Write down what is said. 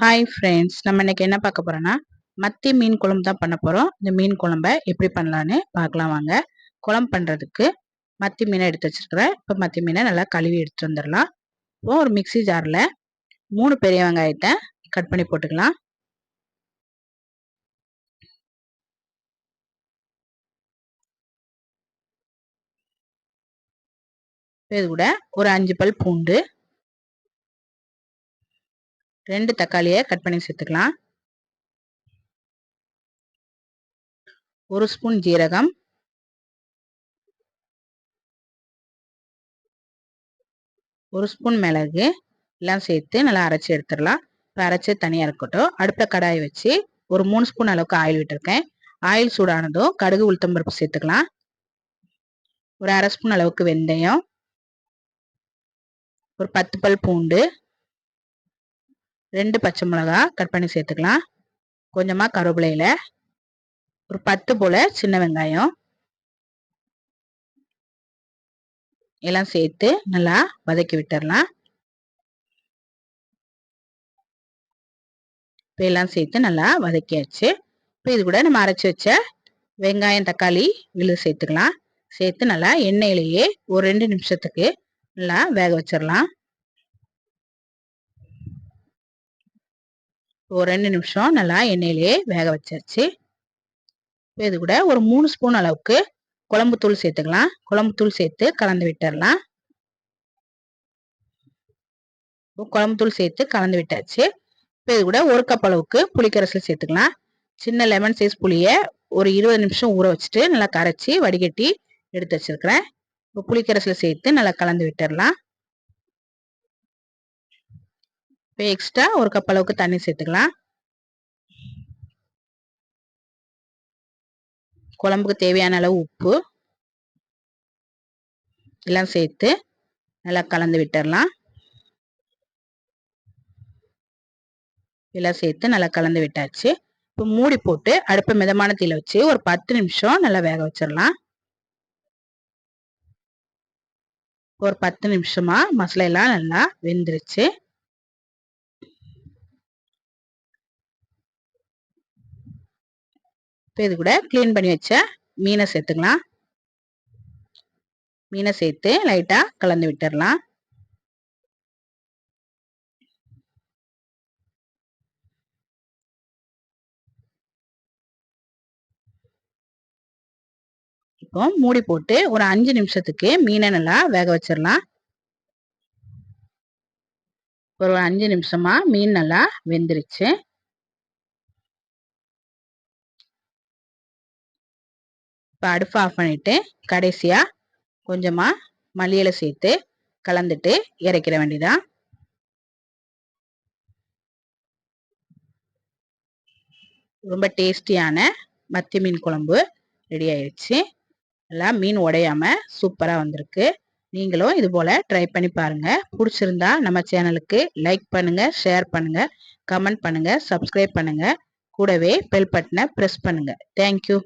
Hi friends நம்ம இன்னைக்கு என்ன பார்க்க போறோம்னா மத்தி மீன் குழம்பு தான் பண்ண போகிறோம் இந்த மீன் குழம்ப எப்படி பண்ணலான்னு பார்க்கலாம் வாங்க. குழம்பு பண்ணுறதுக்கு மத்தி மீனை எடுத்து வச்சிருக்கிறேன். இப்போ மத்தி மீனை நல்லா கழுவி எடுத்து வந்துடலாம். இப்போ ஒரு மிக்சி ஜாரில் மூணு பெரிய வெங்காயத்தை கட் பண்ணி போட்டுக்கலாம். இது கூட ஒரு அஞ்சு பல் பூண்டு ரெண்டு தக்காளியை கட் பண்ணி சேர்த்துக்கலாம். ஒரு ஸ்பூன் ஜீரகம். ஒரு ஸ்பூன் மிளகு. எல்லாம் சேர்த்து நல்லா அரைச்சி எடுத்துடலாம். இப்போ அரைச்சி தனியாக இருக்கட்டும். அடுப்பில் கடாய் வச்சு ஒரு மூணு ஸ்பூன் அளவுக்கு ஆயில் விட்டுருக்கேன். ஆயில் சூடானதும் கடுகு உளுத்தம்பருப்பு சேர்த்துக்கலாம். ஒரு அரை ஸ்பூன் அளவுக்கு வெந்தயம். ஒரு பத்து பல் பூண்டு. ரெண்டு பச்சை மிளகா கட் பண்ணி சேர்த்துக்கலாம். கொஞ்சமாக கருவேப்பிலையில். ஒரு பத்து போல் சின்ன வெங்காயம். எல்லாம் சேர்த்து நல்லா வதக்கி விட்டுடலாம் இப்போ எல்லாம் சேர்த்து நல்லா வதக்கியாச்சு. இப்போ இது கூட நம்ம அரைச்சி வச்ச வெங்காயம் தக்காளி விழு சேர்த்துக்கலாம். சேர்த்து நல்லா எண்ணெயிலேயே ஒரு ரெண்டு நிமிஷத்துக்கு நல்லா வேக வச்சிடலாம் ஒரு ரெண்டு நிமிஷம் நல்லா எண்ணெயிலேயே வேக வச்சாச்சு. இது கூட ஒரு மூணு ஸ்பூன் அளவுக்கு குழம்பு தூள் சேர்த்துக்கலாம். குழம்பு தூள் சேர்த்து கலந்து விட்டுடலாம் குழம்பு தூள் சேர்த்து கலந்து விட்டாச்சு. இப்போ இது கூட ஒரு கப் அளவுக்கு புளிக்கரசல் சேர்த்துக்கலாம். சின்ன லெமன் சைஸ் புளியை ஒரு இருபது நிமிஷம் ஊற வச்சுட்டு நல்லா கரைச்சி வடிகட்டி எடுத்து வச்சிருக்கிறேன். இப்போ புளிக்கரைசல் சேர்த்து நல்லா கலந்து விட்டுடலாம் இப்போ எக்ஸ்ட்ரா ஒரு கப் அளவுக்கு தண்ணி சேர்த்துக்கலாம். குழம்புக்கு தேவையான அளவு உப்பு. எல்லாம் சேர்த்து நல்லா கலந்து விட்டுடலாம் எல்லாம் சேர்த்து நல்லா கலந்து விட்டாச்சு. இப்போ மூடி போட்டு அடுப்பை மிதமான தீயில வச்சு ஒரு பத்து நிமிஷம் நல்லா வேக வச்சிடலாம். ஒரு பத்து நிமிஷமா மசாலா எல்லாம் நல்லா வெந்துருச்சு. இப்போ இது கூட க்ளீன் பண்ணி வச்ச மீனை சேர்த்துக்கலாம். மீனை சேர்த்து லைட்டாக கலந்து விட்டுடலாம் இப்போ மூடி போட்டு ஒரு அஞ்சு நிமிஷத்துக்கு மீனை நல்லா வேக வச்சிடலாம் ஒரு அஞ்சு நிமிஷமா மீன் நல்லா வெந்துருச்சு. இப்போ அடுப்பு ஆஃப் பண்ணிவிட்டு கடைசியாக கொஞ்சமாக மல்லியில் சேர்த்து கலந்துட்டு இறக்கிற வேண்டியதான் ரொம்ப டேஸ்டியான மத்தி மீன் குழம்பு ரெடி ஆயிடுச்சு. எல்லாம் மீன் உடையாம சூப்பராக வந்திருக்கு. நீங்களும் இது போல் ட்ரை பண்ணி பாருங்கள் பிடிச்சிருந்தா நம்ம சேனலுக்கு லைக் பண்ணுங்கள் ஷேர் பண்ணுங்கள் கமெண்ட் பண்ணுங்கள் சப்ஸ்கிரைப் பண்ணுங்கள் கூடவே பெல் பட்டனை ப்ரெஸ் பண்ணுங்கள் தேங்க்யூ